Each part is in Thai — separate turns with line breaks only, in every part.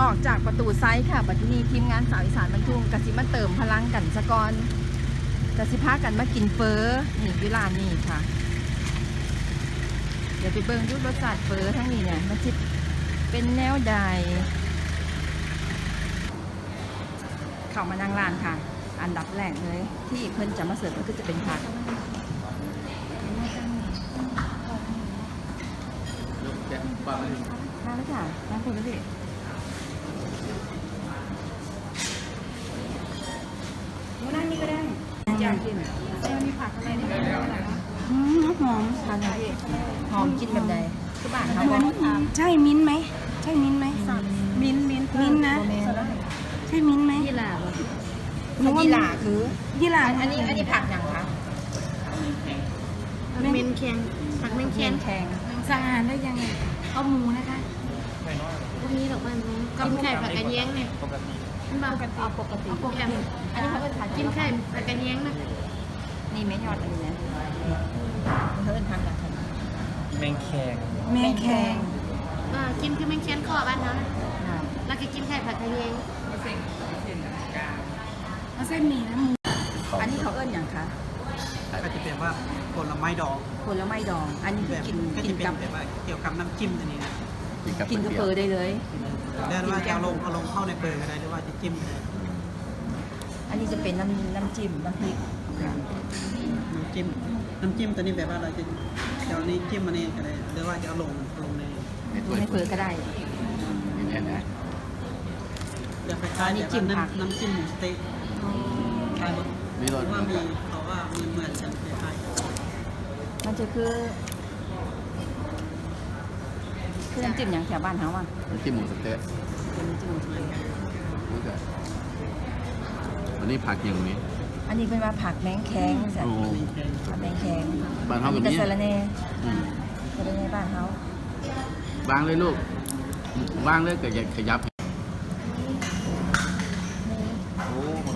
ออกจากประตูไซส์ค่ะบัดนี้ทีมงานสาวอีสานบรรทุงกสิมาเติมพลังกันสะกอนกสิพากันมากินเฟอนี่อยุลานนี่ค่ะ เดี๋ยวไปเบิ่งดูรสชาติเฟอทั้งนี้เนี่ยมันจะเป็นแนวใดเข้ามานั่งร้านค่ะ อันดับแรกเลย ที่เพิ่นจะมาเสิร์ฟก็คือจะเป็นผัก
แกะปลาไม่
มาแล้วค่ะน้ำคุณแล้วพี่หนูนั่งนี่ก็ได้ อยากกิน
เออมีผักอะไรนี่ไหมอะไรนะ
อืมหอมทานหน่อยพี่หอมกินแบบใดคือบ้านเขา
เหมือน
บอก
ใช่มิ้นท์ไหมใช่มิ้นท์ไหมมิ้นท์มิ้นท์มิ้นท์นะ ใช่มิ้นท์ไหม
ยี่หร่าบ่
หนูยี่หล่าคือ
ยี่หร่า
อันนี้อันนี้ผักอย่างคะ
เมนแข็งผักเมน
เที
แข็
ย
ง
นแข็ง
สะอาดได้ยังไงเอาหมูนะคะ
พวกนี้ดอกมันกินไข่ผักกระเยียงเนี่ย มันบอกเอาปกติแค่
อันนี้เขาเป็นผัก
กินไข่ผักกระเยียงนะ
นี่เม็ดยอดอันนี้นะเพิ่นทำอย่างไร
แมงแคง
แมงแคง
เออกินคือเมนแข็งคอบ้านเขานะ
อ่า
แล้วก็กินไข่ผักกระเยียง
เอาเส้นหมี่นะหมู
อันนี้เขาเอิ้นอย่างคะ
ก็จะเป็นว่าผลไม้ดอง
ผลไม้ดอง อันนี้
แบ
คือบกิน
ก็
กิ
จะ
น
เป็น
กับ
แบบว่าเกี่ยวกับน้ำจิ้มตัวนี้นะ
กินกับเฟอได้เลย
เรียกว่าจะเอาลงเอาลงเข้าในเปลือกก็ได้หรือว่าจะจิ้มก็ได้
อันนี้จะเป็นน้ำน้ำจิ้มน้ำพริก
น้ำจิ้มน้ำจิ้มตัวนี้แบบว่าเราจะเดี๋ยวนี้จิ้มมันเองก็ได้หรือว่าจะเอาลงลงใน
ให้เฟอก็ได้
เนี่ยนะ
เดี๋ยวคล้ายๆแบบว่าน้ำน้ำจิ้มหมูสเต๊กคล้ายๆหรือ
มีรส
ว่ามีเขาว่ามีเหมือนกันคล้าย
มันจะคือ คือน้ำจิ้มอย่างแถวบ้านเขาอะ
น้ำจิ้มหมูสเต๊ะ
เป็นน้ำจิ้มที่
รู้จักวันนี้ผักอย่างนี้
อันนี้เป็นว่าผักแมงแข็งจ้ะ
โอ้
ๆนี่แค่
ผักแมงแข็ง
บ้านเขา
อัน
แบบ
นี้ก็
นี้
สะระเน่
อืม
สะระเน่บ้านเขา
วางเลยลูกวางเลยแต่อย่าขยับ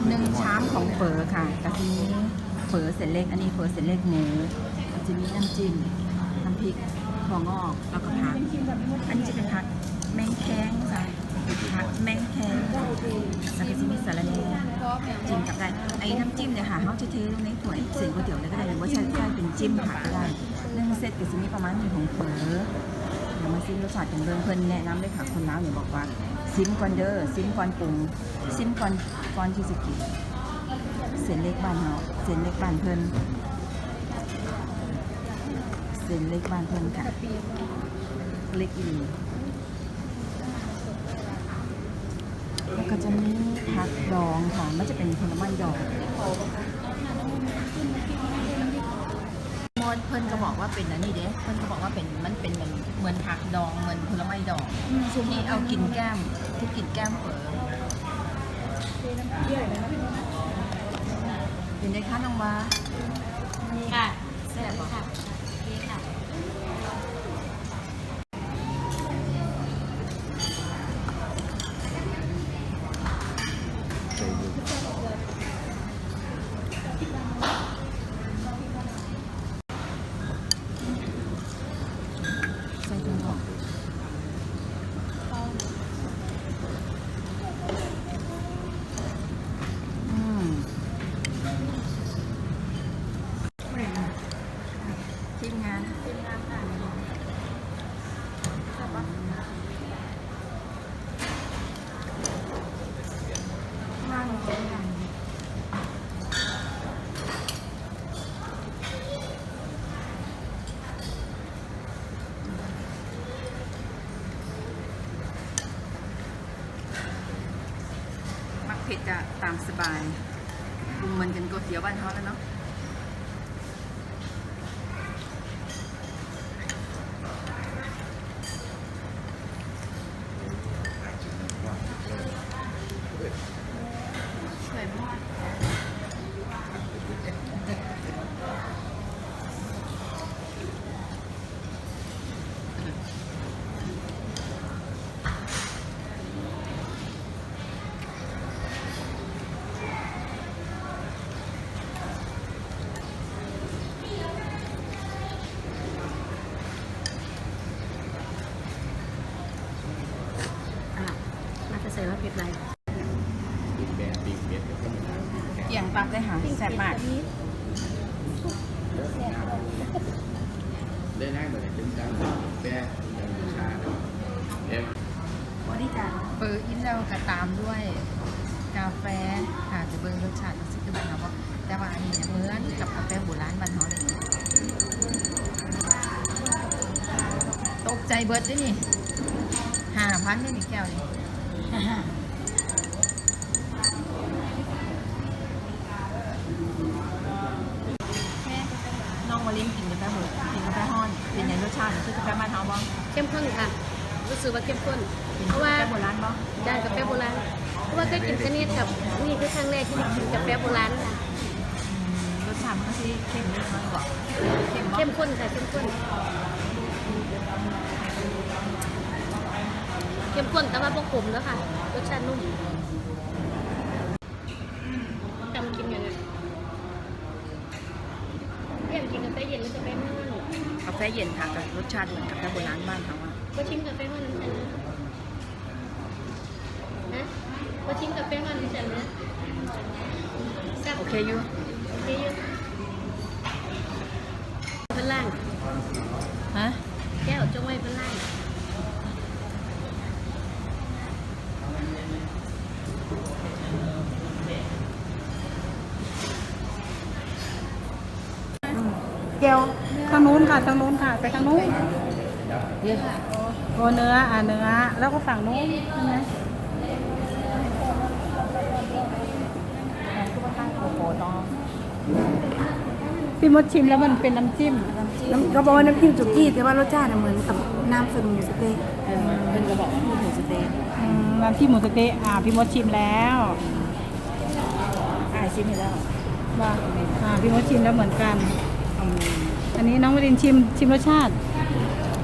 หนึ่งชามของเฝอค่ะกะทิเฝอเส้นเล็ก อันนี้เฝอเส้นเล็กหมูก็จะมีน้ำจิ้มน้ำพริก ถั่วงอกแล้วก็ผัก อันนี้จะเป็นผักแมงแคงจ้ะผักแมงแคงแล้วก็จะมีสาระแหน่จิ้มกับได้ไอ้น้ำจิ้มเนี่ยค่ะเขาจะเทลงในถ้วยเส้นก๋วยเตี๋ยวเลยก็ได้หรือว่าใช้ใช้เป็นจิ้มผักก็ได้หนึ่องเซตก็จะมีประมาณหนึ่งของเฝอเดี๋ยวมาซิมรสชาติกันเบิ่งเพิ่นแนะนำเลยค่ะคนลาวเนี่ยบอกว่าซิมก่อนเด้อซิมก่อนปรุงซิมก่อนก่อนที่จะกินเส้นเล็กบ้านเฮาเส้นเล็กบ้านเพิ่น เส้นเล็กบ้านเพิ่นค่ะ เล็กอีหลีแล้วก็จะมีผักดองค่ะ มันจะเป็นผลไม้ดองมดเพิ่นก็บอกว่าเป็นอันนี้เด้เพิ่นก็บอกว่าเป็นมันเป็นเหมือนเหมือนผักดองเหมือนผลไม้ดองที่เอากินแก้มที่กินแก้มเปิดเป็นไงคะน้องวา
ค่ะ
แซ่บ
ค่ะดีค่ะ
ใส่ถุงออกอืมทีมงานทีมงานค่ะว่างเลยค่ะมักเผ็ดจะตามสบายปรุงมันกันก๋วยเตี๋ยวบ้านเขาแล้วเนาะ
ส่ว่าเผ็ดไร
บิ๊กแบร์บิ๊กเบ็ดก็ไม่ได้
เกี่ยงตับเลยค่ะแซ่บมาก
ได้ได้เหมือนถึงการแบร์ยังชาเอ็ม
บริจาคเปิดอินแล้วก็ตามด้วย กาแฟค่ะจะเบิ่งรสชาติสิคือบ้านเราบ่แต่ว่าอันนี้เนี่ยเหมือนกับกาแฟโบราณบ้านเฮาเลยตกใจเบิดเด้นี่ห้าพันนี่นี่แก้วนี่ น้องมาลิ้มกินกาแฟหมดกินกาแฟฮ้อนเป็นยังรสชาติคือกาแฟบ้านเฮาบ่
เข้มข้นค่ะ รู้สึกว่าเข้มข้น
เป็น
เพราะว่า
กาแฟโบราณบ่
ได้กาแฟโบราณ เพราะว่าเคยกินคเนตกับนี่คือครั้งแรกที่ได้กินกาแฟโบราณค่ะ
อืมรสชาติมันก็สิเข้มนิดหน่อยกว่าเข้มบ่
เข้มข้นค่ะเข้มข้น เข้มข้นแต่ว่าพวกผมแล้วค่ะรสชาตินุ่มจำกินอย่างเงี้ยอยากกินกาแฟเย็นหรือกาแฟร้อน
กาแฟเย็นค่ะกับรสชาติเหมือนกาแฟโบราณบ้านเขาอะ
ก็ชิมกาแฟร้อนน้ำตาลนะก็ชิมกาแฟร้อนน้ำตาลนะแซ่บ
โอเคอยู่
โอเคอยู่พนล่าง
ฮะ
แก้วจงไว้พนล่าง
เกียวทางนู้นค่ะทางนู้นค่ะไปทางนู้นโอเนื้ออ่าเนื้อแล้วก็ฝั่งนู้นใช่ไหม
โอ้โหน้อง
พี่มดชิมแล้วมันเป็นน้ำจิ้ม
น้ำก็บอกว่าน้ำจิ้มจุกี้แต่ว่ารสชาติน่ะเหมือนกับน้ำสมูสเต๊ก
เออเพิ่นก็บอกว่าพูดหมูสะเต๊ะ
อืมน้ำจิ้มหมูสะเต๊ะอ่าพี่มดชิมแล้ว
อ่ายชิมให้แล้ว
ว่าอ่าพี่มดชิมแล้วเหมือนกัน
อืม
อันนี้น้องวรินชิมชิมรสชาติ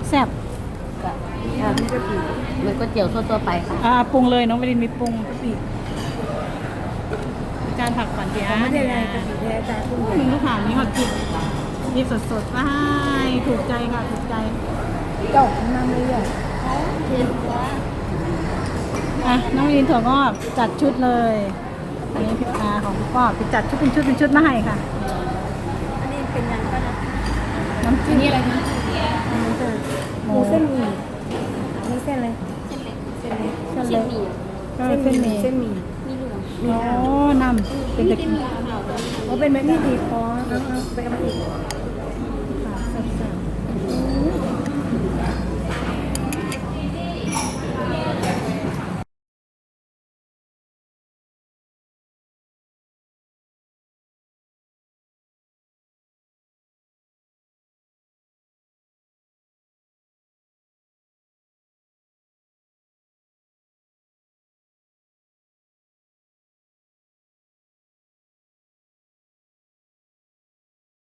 แซ่บ
เหมือนก๋วยเตี๋ยวทั่วๆไปค่ะ
อ่าปรุงเลยน้องวรินมีปรุงกะปิจานผักฝันเปียะ
ไม่ได้อะไรกะปิแท้แต่กุ้ง
มึงลูกหางนี้หอดกินนี่สดสดๆว้ายถูกใจค่ะถูกใจ
เจ้าน้ำเลยอะ
อะน้องวรินถั่วงอกจัดชุดเลย อันนี้พี่อาของพี่ป้อพี่จัดชุดเป็นชุดเป็นชุดมาให้ค่ะ
อันนี้ เป็นยังก็นะ
น้ำจิ้มนี่อะไรคะ
อันนี้คือหมูเส้นหมี่อันนี้เส้นอะไรเส้นเล็ก
เส้นเล็กก็เส้นหมี่
เส้นหมี่
มีเหลือง
มี
โอ้
ข้าวนำ
เป็นตะกี้
โอ้เป็นแบบนี้ดีพอเอาเอาไปเอามาอีก